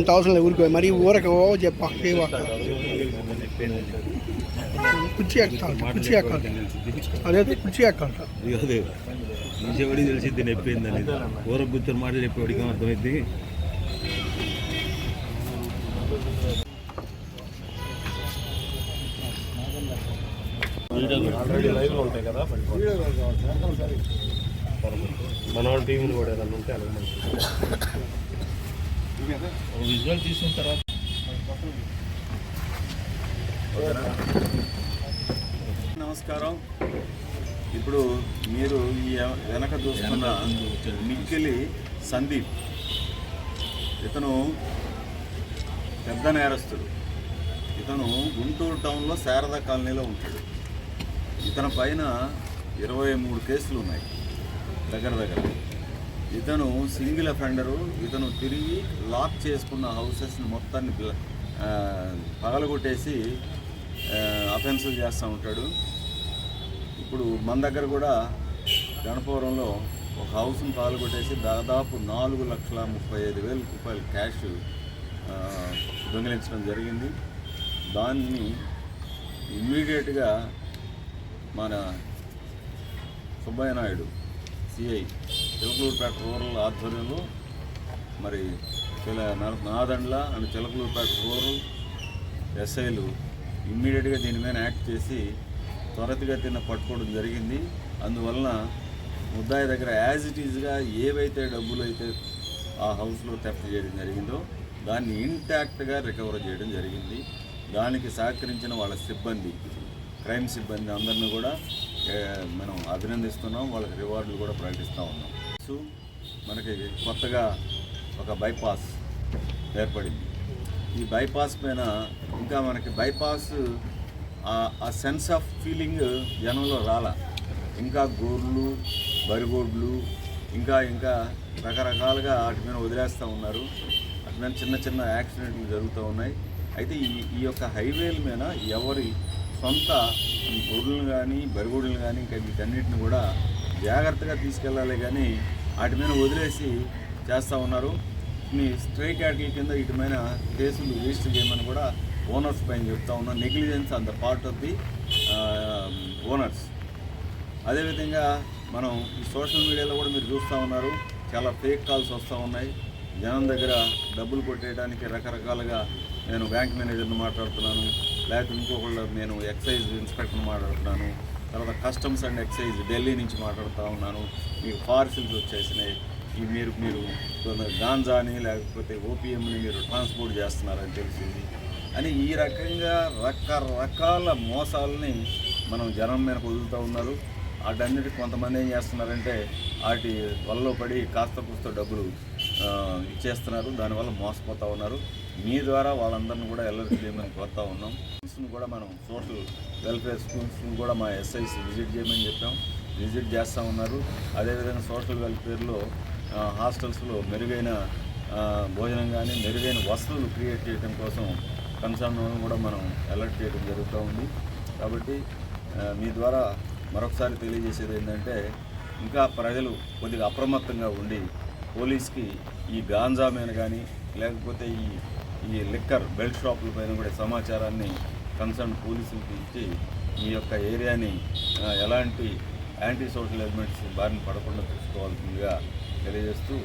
అంత అవసరం లేదు ఊరికి మరి ఊరక ఓ చెప్ప ఏవా కుర్చీ ఎక్కాలి కుర్చీ ఎక్కాలి. అదే కుర్చీ ఎక్కాలి. అదే. నిజపడి తెలిసింది నొప్పిందని ఊర కూర్చొని మాట చెప్పేవాడికి అర్థమైంది ఆల్రెడీ లైవ్లో ఉంటాయి కదా మన వాళ్ళ టీవీని కూడా ఏదైనా ఉంటే మంచిది విజువల్ తర్వాత. నమస్కారం. ఇప్పుడు మీరు ఈ వెనక చూస్తున్న మిక్కిలి సందీప్. ఇతను పెద్ద నేరస్తుడు. ఇతను గుంటూరు టౌన్లో శారదా కాలనీలో ఉంటాడు. ఇతని పైన ఇరవై మూడు కేసులు ఉన్నాయి. దగ్గర దగ్గర. ఇతను సింగిల్ అఫెండరు ఇతను తిరిగి లాక్ చేసుకున్న హౌసెస్ని మొత్తాన్ని పగలగొట్టేసి అఫెన్సులు చేస్తూ ఉంటాడు. ఇప్పుడు మన దగ్గర కూడా గణపవరంలో ఒక హౌస్ని పగలగొట్టేసి దాదాపు నాలుగు లక్షల ముప్పై ఐదు వేల రూపాయలు క్యాష్ దొంగిలించడం జరిగింది. దాన్ని ఇమ్మీడియట్గా మన సుబ్బయ్య నాయుడు సిఐ చిలకలూరుపేట రూరల్ ఆధ్వర్యంలో మరి చిల నాదండ్ల అండ్ చిలకలూరుపేట రూరల్ ఎస్ఐలు ఇమ్మీడియట్గా దీని మీద యాక్ట్ చేసి త్వరితగతిన పట్టుకోవడం జరిగింది. అందువలన ముద్దాయి దగ్గర యాజ్ ఇట్ ఈజ్గా ఏవైతే డబ్బులు అయితే ఆ హౌస్లో థెఫ్ట్ చేయడం జరిగిందో దాన్ని ఇంటాక్ట్గా రికవర్ చేయడం జరిగింది. దానికి సహకరించిన వాళ్ళ సిబ్బంది క్రైమ్ సిబ్బంది అందరిని కూడా మనం అభినందిస్తున్నాం. వాళ్ళకి రివార్డులు కూడా ప్రకటిస్తూ ఉన్నాం. సో మనకి కొత్తగా ఒక బైపాస్ ఏర్పడింది. ఈ బైపాస్ పైన ఇంకా మనకి బైపాస్ ఆ- సెన్స్ ఆఫ్ ఫీలింగ్ జనంలో రాలా. ఇంకా గోర్లు బరిగోడ్లు ఇంకా ఇంకా రకరకాలుగా వాటి మీద వదిలేస్తూ ఉన్నారు. అటు మీద చిన్న చిన్న యాక్సిడెంట్లు జరుగుతూ ఉన్నాయి. అయితే ఈ ఈ యొక్క హైవేల మీద ఎవరి సొంత గొర్రెలను కానీ బరిగోడులను కానీ ఇంకా వీటన్నిటిని కూడా జాగ్రత్తగా తీసుకెళ్ళాలి కానీ వాటి మీద వదిలేసి చేస్తూ ఉన్నారు. మీ స్ట్రైట్ క్యాటగిరీ కింద వీటి మీద కేసులు రిజిస్టర్ చేయమని కూడా ఓనర్స్ పైన చెప్తా ఉన్నాం. Negligence on the part of the owners. అదేవిధంగా మనం ఈ సోషల్ మీడియాలో కూడా మీరు చూస్తూ ఉన్నారు. చాలా ఫేక్ కాల్స్ వస్తూ ఉన్నాయి. జనం దగ్గర డబ్బులు కొట్టేయడానికి రకరకాలుగా నేను బ్యాంక్ మేనేజర్ని మాట్లాడుతున్నాను. లేకపోతే ఇంకొకళ్ళు నేను ఎక్సైజ్ ఇన్స్పెక్టర్ని మాట్లాడుతున్నాను. తర్వాత కస్టమ్స్ అండ్ ఎక్సైజ్ ఢిల్లీ నుంచి మాట్లాడుతూ ఉన్నాను. మీకు పార్సిల్స్ వచ్చేసినాయి. ఈ మీరు మీరు కొంత గాంజాని లేకపోతే ఓపీఎంని మీరు ట్రాన్స్పోర్ట్ చేస్తున్నారని తెలిసింది. అని ఈ రకంగా రకరకాల మోసాలని మనం జనం మీద వదులుతూ ఉన్నారు. వాటన్నిటి కొంతమంది ఏం చేస్తున్నారంటే వాటి వల్ల పడి కాస్త కూస్త డబ్బులు ఇచ్చేస్తున్నారు. దానివల్ల మోసపోతూ ఉన్నారు. మీ ద్వారా వాళ్ళందరిని కూడా ఎల్లరి చేయమని కోరుతా ఉన్నాం. స్కూల్స్ని కూడా మనం సోషల్ వెల్ఫేర్ స్కూల్స్ని కూడా మా ఎస్ఐస్ విజిట్ చేయమని చెప్పాం. విజిట్ చేస్తూ ఉన్నారు. అదేవిధంగా సోషల్ వెల్ఫేర్లో హాస్టల్స్లో మెరుగైన భోజనం కానీ మెరుగైన వసతులు క్రియేట్ చేయడం కోసం కన్సర్న్ కూడా మనం అలర్ట్ చేయడం జరుగుతూ ఉంది. కాబట్టి మీ ద్వారా మరొకసారి తెలియజేసేది ఏంటంటే ఇంకా ప్రజలు కొద్దిగా అప్రమత్తంగా ఉండి పోలీస్కి ఈ గాంజా మీద కానీ లేకపోతే ఈ ఈ లిక్కర్ బెల్ట్ షాపుల పైన కూడా సమాచారాన్ని కన్సర్న్ పోలీసులకి ఇచ్చి ఈ యొక్క ఏరియాని ఎలాంటి యాంటీ సోషల్ ఎలిమెంట్స్ బారిన పడకుండా చూసుకోవాల్సిందిగా తెలియజేస్తూ